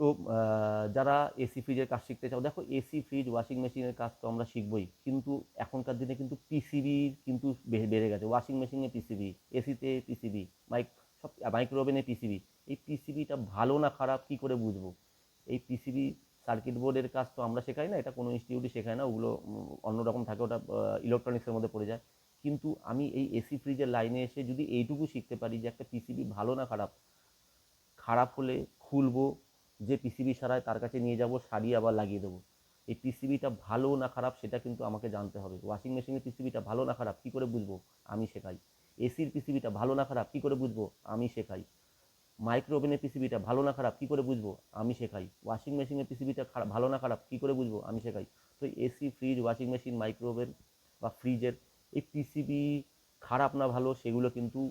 তো যারা এসি ফ্রিজের কাজ শিখতে চাও, দেখো এসি ফ্রিজ ওয়াশিং মেশিনের কাজ তো আমরা শিখবই, কিন্তু এখনকার দিনে কিন্তু পিসিবি কিন্তু বেড়ে গেছে। ওয়াশিং মেশিনে পিসিবি এসিতে পিসিবি মাইক সব মাইক্রো ওভেনে পিসিবি এই পিসিবিটা ভালো না খারাপ কি করে বুঝব? এই পিসিবি সার্কিট বোর্ডের কাজ তো আমরা শেখাই না, এটা কোনো ইনস্টিটিউটই শেখায় না, ওগুলো অন্যরকম থাকে, ওটা ইলেকট্রনিক্সের মধ্যে পড়ে যায়। কিন্তু আমি এই এসি ফ্রিজের লাইনে এসে যদি এইটুকু শিখতে পারি যে একটা পিসিবি ভালো না খারাপ খারাপ হলে খুলবো যে পিসিবি সারায় তার কাছে নিয়ে যাব সারিয়ে আবার লাগিয়ে দেবো। এই পিসিবিটা ভালো না খারাপ সেটা কিন্তু আমাকে জানতে হবে। ওয়াশিং মেশিনের পিসিবিটা ভালো না খারাপ, কী করে বুঝব? আমি শেখাই। এসির পিসিবিটা ভালো না খারাপ, কী করে বুঝব? আমি শেখাই। মাইক্রো ওভেনের পিসিবিটা ভালো না খারাপ, কী করে বুঝব? আমি শেখাই। ওয়াশিং মেশিনের পিসিবিটা ভালো না খারাপ, কী করে বুঝব? আমি শেখাই। তো AC fridge washing machine micro oven বা ফ্রিজের এই পিসিবি খারাপ না ভালো সেগুলো কিন্তু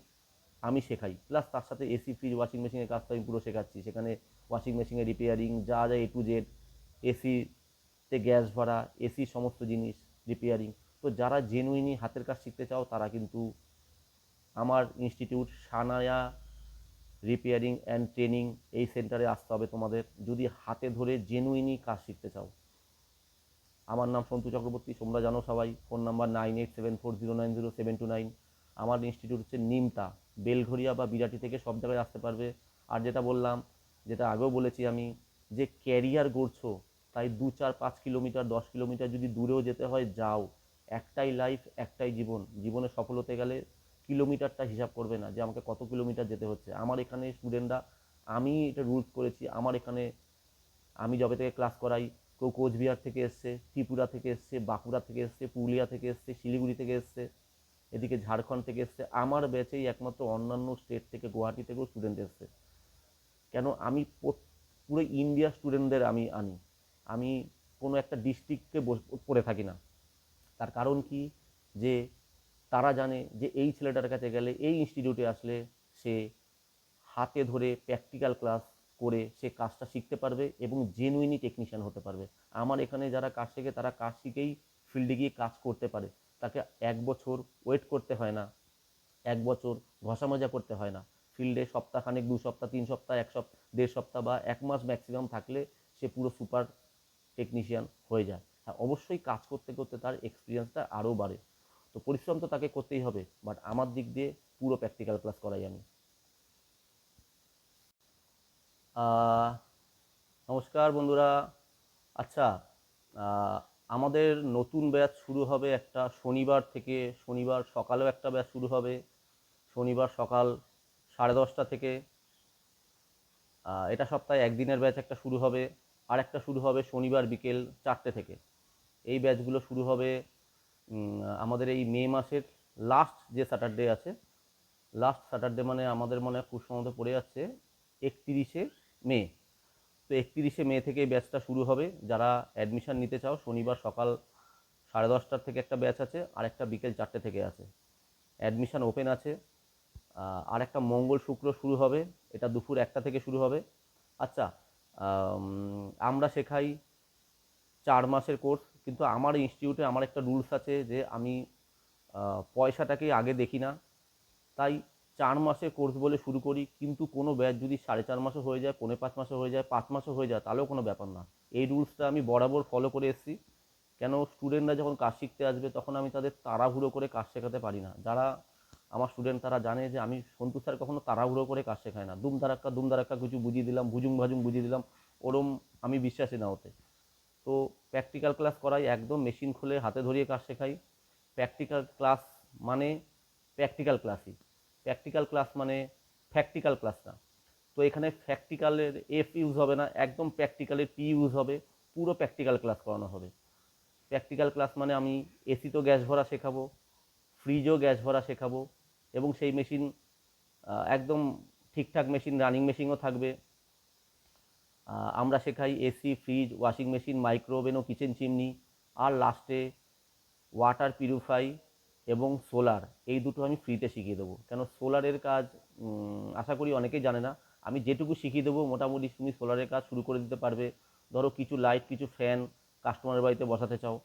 আমি শেখাই। প্লাস তার সাথে এসি ফ্রিজ ওয়াশিং মেশিনের কাজ তো আমি পুরো শেখাচ্ছি। সেখানে ওয়াশিং মেশিনের রিপেয়ারিং, যা যা এ টু জেড এসিতে গ্যাস ভরা এসি সমস্ত জিনিস রিপেয়ারিং। তো যারা জেনুইনি হাতের কাজ শিখতে চাও, তারা কিন্তু আমার institute Sanaya repairing and training এই সেন্টারে আসতে হবে তোমাদের। যদি হাতে ধরে জেনুইনি কাজ শিখতে চাও। আমার নাম সন্তু চক্রবর্তী, তোমরা জানো সবাই। Phone number nine eight seven four zero nine zero seven two nine. আমার ইনস্টিটিউট হচ্ছে নিমতা। বেলঘরিয়া বা বিরাটি থেকে সব জায়গায় আসতে পারবে। আর যেটা বললাম যেটা আগেও বলেছি আমি, যে ক্যারিয়ার গড়ছো, তাই দু, চার, পাঁচ কিলোমিটার, দশ কিলোমিটার যদি দূরেও যেতে হয়, যাও। একটাই লাইফ একটাই জীবন। জীবনে সফল হতে গেলে কিলোমিটারটা হিসাব করবে না, যে আমাকে কত কিলোমিটার যেতে হচ্ছে। আমার এখানে স্টুডেন্টরা আমি এটা রুলস করেছি, আমার এখানে আমি যবে থেকে ক্লাস করাই। কেউ কোচবিহার থেকে এসছে, ত্রিপুরা থেকে এসছে, বাঁকুড়া থেকে এসছে, পুরুলিয়া থেকে এসছে, শিলিগুড়ি থেকে এসছে, এদিকে ঝাড়খণ্ড থেকে এসছে। আমার ব্যাচেই একমাত্র অন্যান্য স্টেট থেকে গুয়াহাটি থেকেও স্টুডেন্ট এসছে। কেন আমি পুরো ইন্ডিয়া স্টুডেন্টদের আমি আনি। আমি কোনো একটা ডিস্ট্রিক্টকে পড়ে থাকি না। তার কারণ কি? যে তারা জানে যে এই ছেলেটার কাছে গেলে এই ইনস্টিটিউটে আসলে সে হাতে ধরে প্র্যাকটিক্যাল ক্লাস করে সে কাজটা শিখতে পারবে এবং জেনুইনি টেকনিশিয়ান হতে পারবে। আমার এখানে যারা কাজ শেখে, তারা কাজ শিখেই ফিল্ডে গিয়ে কাজ করতে পারে। তাকে এক বছর ওয়েট করতে হয় না। এক বছর ঘষা মাজা করতে হয় না। ফিল্ডে সপ্তাহখানেক, দু সপ্তাহ, তিন সপ্তাহ, এক সপ্তাহ, দেড় সপ্তাহ বা এক মাস ম্যাক্সিমাম থাকলে সে পুরো সুপার টেকনিশিয়ান হয়ে যায়। হ্যাঁ অবশ্যই কাজ করতে করতে তার এক্সপিরিয়েন্সটা আরও বাড়ে। তো পরিশ্রম তো তাকে করতেই হবে বাট আমার দিক দিয়ে পুরো প্র্যাকটিক্যাল ক্লাস করাই আমি। নমস্কার বন্ধুরা। আচ্ছা আমাদের নতুন ব্যাচ শুরু হবে একটা শনিবার থেকে, শনিবার সকালেও একটা ব্যাচ শুরু হবে। শনিবার সকাল সাড়ে দশটা থেকে এটা সপ্তাহে একদিনের ব্যাচ একটা শুরু হবে। আর একটা শুরু হবে শনিবার বিকেল চারটে থেকে। এই ব্যাচগুলো শুরু হবে আমাদের এই মে মাসের লাস্ট যে স্যাটারডে আছে লাস্ট স্যাটারডে মানে আমাদের মনে হয় খুব সম্ভবত পড়ে যাচ্ছে একত্রিশে মে। তো একত্রিশে মে থেকে ব্যাচটা শুরু হবে। যারা অ্যাডমিশান নিতে চাও, শনিবার সকাল সাড়ে দশটার থেকে একটা ব্যাচ আছে আর একটা বিকেল চারটে থেকে আছে। অ্যাডমিশান ওপেন আছে। আর একটা মঙ্গল শুক্র শুরু হবে, এটা দুপুর একটা থেকে শুরু হবে। আচ্ছা আমরা শেখাই চার মাসের কোর্স, কিন্তু আমার ইনস্টিটিউটে আমার একটা রুলস আছে যে আমি পয়সাটাকে আগে দেখি না। তাই চার মাসের কোর্স বলে শুরু করি, কিন্তু কোনো ব্যাচ যদি সাড়ে চার মাসে হয়ে যায়, পৌনে পাঁচ মাসে হয়ে যায়, পাঁচ মাসে হয়ে যায়, তাহলেও কোনো ব্যাপার না। এই রুলসটা আমি বরাবর ফলো করে এসেছি। কেন স্টুডেন্টরা যখন কাজ শিখতে আসবে, তখন আমি তাদের তাড়াহুড়ো করে কাজ শেখাতে পারি না। যারা আমার স্টুডেন্ট তারা জানে যে আমি সন্তু স্যার কখনো তাড়াহুড়ো করে কাজ শেখাই না। দুম দারাক্কা দুম দারাক্কা কিছু বুঝিয়ে দিলাম ভুজুম ভাজুম বুঝিয়ে দিলাম, ওরম আমি বিশ্বাসী না ওতে। তো প্র্যাকটিক্যাল ক্লাস করাই, একদম মেশিন খুলে হাতে ধরিয়ে কাজ শেখাই। প্র্যাকটিক্যাল ক্লাস মানে প্র্যাকটিক্যাল ক্লাসই প্র্যাকটিক্যাল ক্লাস মানে ফ্যাকটিক্যাল ক্লাস না। তো এখানে ফ্যাকটিক্যালের এফ ইউজ হবে না, একদম প্র্যাকটিক্যালের পি ইউজ হবে, পুরো প্র্যাকটিক্যাল ক্লাস করানো হবে। প্র্যাকটিক্যাল ক্লাস মানে আমি এসিতেও গ্যাস ভরা শেখাবো ফ্রিজও গ্যাস ভরা শেখাবো এবং সেই মেশিন একদম ঠিকঠাক মেশিন, রানিং মেশিনও থাকবে। আমরা শেখাই AC fridge washing machine microwave ও কিচেন চিমনি আর লাস্টে ওয়াটার পিউরিফাই এবং সোলার এই দুটো আমি ফ্রিতে শিখিয়ে দেবো। কেন সোলারের কাজ আশা করি অনেকেই জানে না। আমি যেটুকু শিখিয়ে দেবো, মোটামুটি তুমি সোলারের কাজ শুরু করে দিতে পারবে। ধরো কিছু লাইট কিছু ফ্যান কাস্টমারের বাড়িতে বসাতে চাও।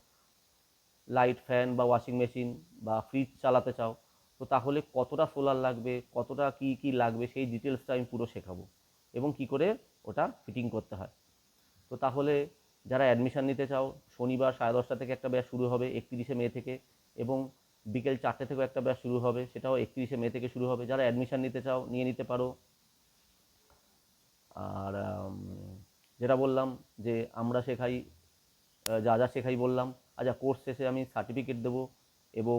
লাইট ফ্যান বা ওয়াশিং মেশিন বা ফ্রিজ চালাতে চাও। তো তাহলে কতটা সোলার লাগবে, কতটা কি কি লাগবে, সেই ডিটেলসটা আমি পুরো শেখাবো। এবং কি করে ওটা ফিটিং করতে হয়। তো তাহলে যারা অ্যাডমিশান নিতে চাও, শনিবার সাড়ে দশটা থেকে একটা ব্যাচ শুরু হবে, একত্রিশে মে থেকে, এবং বিকেল চারটে থেকেও একটা ব্যাচ শুরু হবে, সেটাও একত্রিশে মে থেকে শুরু হবে। যারা অ্যাডমিশান নিতে চাও, নিয়ে নিতে পারো। আর যেটা বললাম যে আমরা শেখাই যা যা শেখাই বললাম আচ্ছা কোর্স শেষে আমি সার্টিফিকেট দেবো, এবং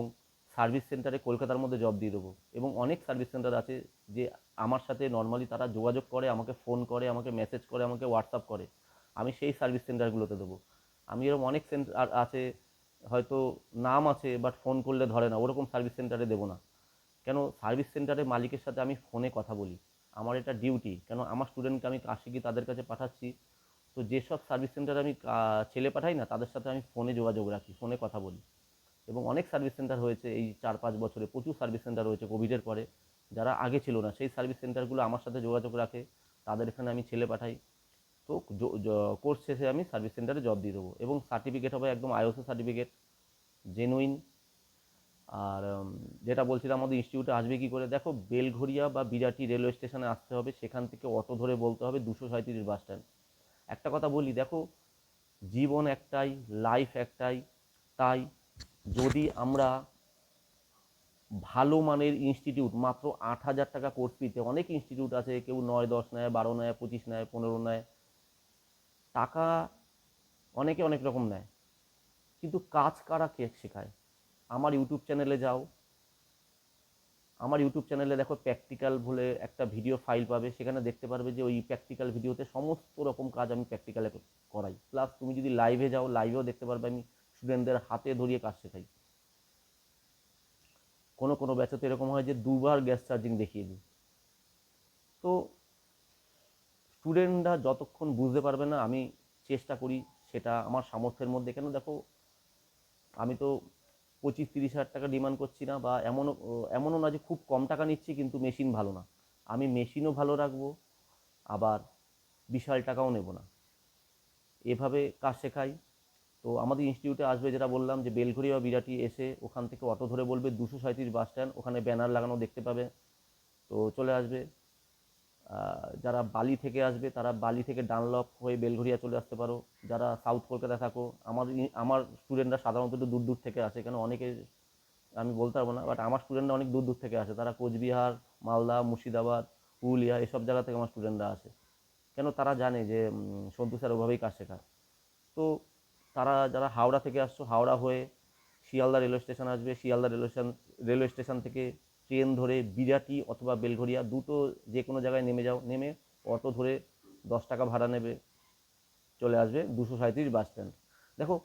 সার্ভিস সেন্টারে কলকাতার মধ্যে জব দিয়ে দেবো। এবং অনেক সার্ভিস সেন্টার আছে যে আমার সাথে নর্মালি তারা যোগাযোগ করে, আমাকে ফোন করে, আমাকে মেসেজ করে, আমাকে হোয়াটসঅ্যাপ করে। আমি সেই সার্ভিস সেন্টারগুলোতে দেবো। আমি এরকম অনেক সেন্টার আছে, হয়তো নাম আছে বাট ফোন করলে ধরে না। ওরকম সার্ভিস সেন্টারে দেবো না। কেন সার্ভিস সেন্টারে মালিকের সাথে আমি ফোনে কথা বলি। আমার এটা ডিউটি কেন আমার স্টুডেন্টকে আমি কাজ শিখি তাদের কাছে পাঠাচ্ছি? তো যেসব সার্ভিস সেন্টারে আমি ছেলে পাঠাই না, তাদের সাথে আমি ফোনে যোগাযোগ রাখি ফোনে কথা বলি। এবং অনেক সার্ভিস সেন্টার হয়েছে, এই চার পাঁচ বছরে প্রচুর সার্ভিস সেন্টার হয়েছে কোভিডের পরে। যারা আগে ছিল না, সেই সার্ভিস সেন্টারগুলো আমার সাথে যোগাযোগ রাখে, তাদের এখানে আমি ছেলে পাঠাই। তো কোর্স শেষে আমি সার্ভিস সেন্টারে জব দিয়ে দেবো এবং সার্টিফিকেট হবে একদম আইওসি সার্টিফিকেট জেনুইন আর যেটা বলছিলাম, আমাদের ইনস্টিটিউটে আসবে কি করে? দেখো বেলঘরিয়া বা বিরাটি রেলওয়ে স্টেশনে আসতে হবে, সেখান থেকে অটো ধরে বলতে হবে দুশো সাঁত্রিশ বাস স্ট্যান্ড একটা কথা বলি, দেখো, জীবন একটাই লাইফ একটাই, তাই যদি আমরা ভালো মানের ইনস্টিটিউট মাত্র আট হাজার টাকা কোর্স ফিতে অনেক ইনস্টিটিউট আছে, কেউ নয়, দশ নেয়, বারো নেয়, পঁচিশ নেয়, পনেরো নেয়, টাকা অনেকে অনেক রকম নেয়। কিন্তু কাজ কারা কে শেখায়? আমার ইউটিউব চ্যানেলে যাও। আমার ইউটিউব চ্যানেলে দেখো প্র্যাকটিক্যাল বলে একটা ভিডিও ফাইল পাবে, সেখানে দেখতে পারবে যে ওই প্র্যাকটিক্যাল ভিডিওতে সমস্ত রকম কাজ আমি প্র্যাকটিক্যালে করাই। প্লাস তুমি যদি লাইভে যাও লাইভেও দেখতে পারবে আমি স্টুডেন্টদের হাতে ধরিয়ে কাজ শেখাই কোনো কোনো ব্যাচে তো এরকম হয় যে দুবার গ্যাস চার্জিং দেখিয়ে দিই। তো স্টুডেন্টরা যতক্ষণ বুঝতে পারবে না, আমি চেষ্টা করি সেটা আমার সামর্থ্যের মধ্যে। কেন দেখো, আমি তো পঁচিশ তিরিশ হাজার টাকা ডিমান্ড করছি না বা এমনও এমনও না যে খুব কম টাকা নিচ্ছি কিন্তু মেশিন ভালো না। আমি মেশিনও ভালো রাখব, আবার বিশাল টাকাও নেব না। এভাবে কাজ শেখাই। তো আমাদের ইনস্টিটিউটে আসবে যেটা বললাম যে বেলঘড়ি বা বিরাটি এসে ওখান থেকে অটো ধরে বলবে দুশো সাঁত্রিশ বাস স্ট্যান্ড, ওখানে ব্যানার লাগানো দেখতে পাবে। তো চলে আসবে। যারা বালি থেকে আসবে, তারা বালি থেকে ডানলপ হয়ে বেলঘরিয়া চলে আসতে পারো। যারা সাউথ কলকাতায় থাকো, আমার আমার স্টুডেন্টরা সাধারণত একটু দূর দূর থেকে আসে। কেন? অনেকে, আমি বলতে পারব না বাট আমার স্টুডেন্টরা অনেক দূর দূর থেকে আসে। তারা কোচবিহার, মালদা, মুর্শিদাবাদ, পুরুলিয়া, এসব জায়গা থেকে আমার স্টুডেন্টরা আসে। কেন? তারা জানে যে সন্তু স্যার ওভাবেই কাজ শেখায়। তো তারা যারা হাওড়া থেকে আসছো, হাওড়া হয়ে শিয়ালদা রেলওয়ে স্টেশন আসবে। Sealdah railway station railway station থেকে ট্রেন ধরে বিরাটি অথবা বেলঘরিয়া দুটো যে কোনো জায়গায় নেমে যাও, নেমে অটো ধরে দশ টাকা ভাড়া নেবে, চলে আসবে দুশো সাঁত্রিশ বাস স্ট্যান্ড। দেখো,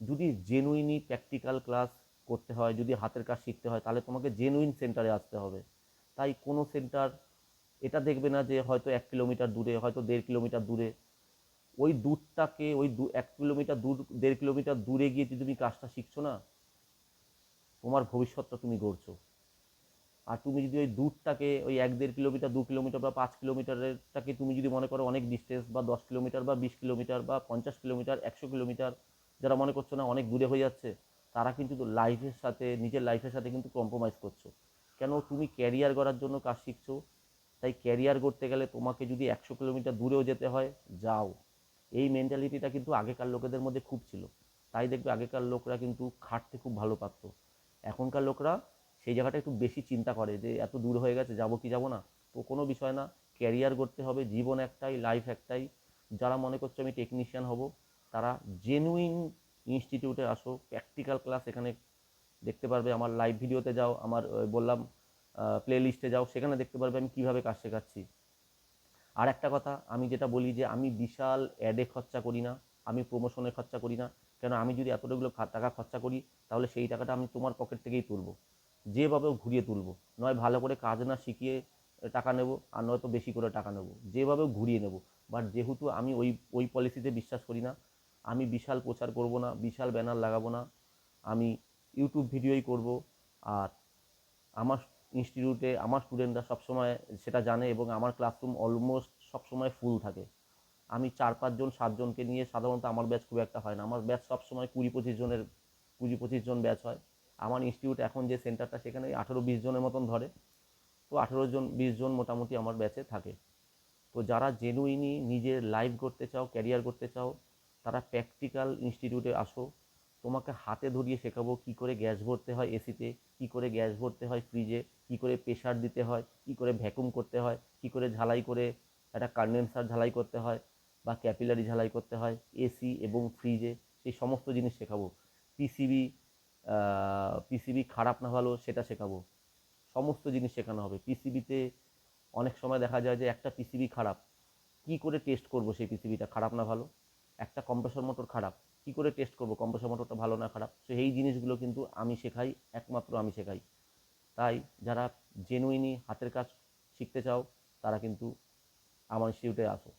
যদি জেনুইনই প্র্যাকটিক্যাল ক্লাস করতে হয়, যদি হাতের কাজ শিখতে হয়, তাহলে তোমাকে জেনুইন সেন্টারে আসতে হবে। তাই কোনো সেন্টার এটা দেখবে না যে হয়তো এক কিলোমিটার দূরে, হয়তো দেড় কিলোমিটার দূরে ওই দূরটাকে, ওই দু, এক কিলোমিটার দূর, দেড় কিলোমিটার দূরে গিয়ে যদি তুমি কাজটা শিখছো না, তোমার ভবিষ্যৎটা তুমি গড়ছো। আর তুমি যদি ওই দূরটাকে, ওই এক দেড় কিলোমিটার, দু কিলোমিটার বা পাঁচ কিলোমিটারেরটাকে তুমি যদি মনে করো অনেক ডিস্টেন্স বা দশ কিলোমিটার বা বিশ কিলোমিটার বা পঞ্চাশ কিলোমিটার, একশো কিলোমিটার, যারা মনে করছ না অনেক দূরে হয়ে যাচ্ছে, তারা কিন্তু লাইফের সাথে, নিজের লাইফের সাথে কিন্তু কম্প্রোমাইজ করছ। কেন তুমি ক্যারিয়ার গড়ার জন্য কাজ শিখছো? তাই ক্যারিয়ার করতে গেলে তোমাকে যদি একশো কিলোমিটার দূরেও যেতে হয়, যাও। এই মেন্টালিটিটা কিন্তু আগেকার লোকেদের মধ্যে খুব ছিল। তাই দেখবে আগেকার লোকরা কিন্তু খাটতে খুব ভালো পারতো। এখনকার লোকরা সেই জায়গাটা একটু বেশি চিন্তা করে যে, এত দূর হয়ে গেছে, যাব কি যাব না? তো কোনো বিষয় না ক্যারিয়ার করতে হবে, জীবন একটাই লাইফ একটাই। যারা মনে করছে, আমি টেকনিশিয়ান হব, তারা জেনুইন ইনস্টিটিউটে আসো প্র্যাকটিক্যাল ক্লাস এখানে দেখতে পারবে, আমার লাইভ ভিডিওতে যাও, আমার বললাম প্লে লিস্টে যাও, সেখানে দেখতে পারবে আমি কীভাবে কাজ শেখাচ্ছি। আর একটা কথা, আমি যেটা বলি যে আমি বিশাল অ্যাডে খরচা করি না, আমি প্রমোশনে খরচা করি না কেন আমি যদি এতগুলো টাকা খরচা করি, তাহলে সেই টাকাটা আমি তোমার পকেট থেকেই তুলবো। যেভাবেও ঘুরিয়ে তুলবো। নয় ভালো করে কাজ না শিখিয়ে টাকা নেব, আর নয়তো বেশি করে টাকা নেব। যেভাবেও ঘুরিয়ে নেব। বাট যেহেতু আমি ওই ওই পলিসিতে বিশ্বাস করি না, আমি বিশাল প্রচার করব না, বিশাল ব্যানার লাগাবো না, আমি ইউটিউব ভিডিওই করব, আর আমার ইনস্টিটিউটে আমার স্টুডেন্টরা সবসময় সেটা জানে এবং আমার ক্লাসরুম অলমোস্ট সবসময় ফুল থাকে। আমি চার পাঁচজন সাতজনকে নিয়ে সাধারণত আমার ব্যাচ খুব একটা হয় না। আমার ব্যাচ সবসময় কুড়ি, পঁচিশ জনের, কুড়ি, পঁচিশ জন ব্যাচ হয়। আমার ইনস্টিটিউট এখন যে সেন্টারটা সেখানে আঠেরো, বিশ জনের মতন ধরে। তো আঠেরো জন, বিশ জন মোটামুটি আমার ব্যাচে থাকে। তো যারা জেনুইনি নিজের লাইফ করতে চাও ক্যারিয়ার করতে চাও, তারা প্র্যাকটিক্যাল ইনস্টিটিউটে আসো। তোমাকে হাতে ধরিয়ে শেখাবো কি করে গ্যাস ভরতে হয় এসিতে, কি করে গ্যাস ভরতে হয় ফ্রিজে কি করে প্রেশার দিতে হয়, কি করে ভ্যাকুম করতে হয়, কি করে ঝালাই করে একটা কন্ডেন্সার ঝালাই করতে হয় বা ক্যাপিলারি ঝালাই করতে হয় এসি এবং ফ্রিজে সেই সমস্ত জিনিস শেখাবো। পিসিবি পিসিবি খারাপ না ভালো, সেটা শেখাবো। সমস্ত জিনিস শেখানো হবে। পিসিবিতে অনেক সময় দেখা যায় যে একটা পিসিবি খারাপ। কি করে টেস্ট করব সেই পিসিবিটা খারাপ না ভালো? একটা কম্প্রেসর মোটর খারাপ, কি করে টেস্ট করব? কম্প্রেসর মোটরটা ভালো না খারাপ? সো এই জিনিসগুলো কিন্তু আমি শেখাই, একমাত্র আমি শেখাই। তাই যারা জেনুইনি হাতের কাজ শিখতে চাও, তারা কিন্তু আমার ইনস্টিটিউটে আসো।